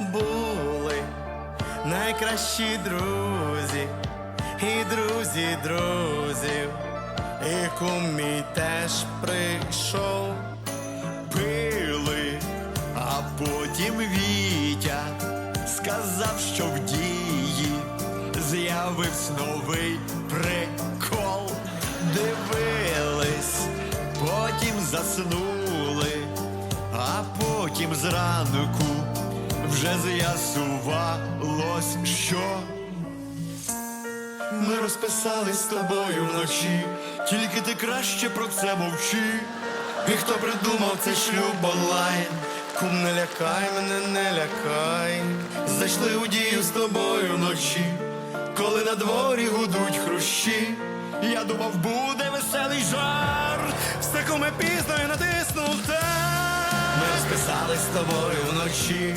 були найкращі друзі, і друзі друзів, і кум мій теж прийшов, пили, а потім Вітя сказав, що в дії з'явився новий прикол. Дивились, потім заснули, а потім зранку вже з'ясувалось, що ми розписались з тобою вночі, тільки ти краще про це мовчи. І хто придумав цей шлюб онлайн? Кум, не лякай мене, не лякай. Зайшли у дію з тобою вночі, коли на дворі гудуть хрущі. Я думав, буде веселий жарт. Все куме пізно і натиснув так. Ми розписались з тобою вночі.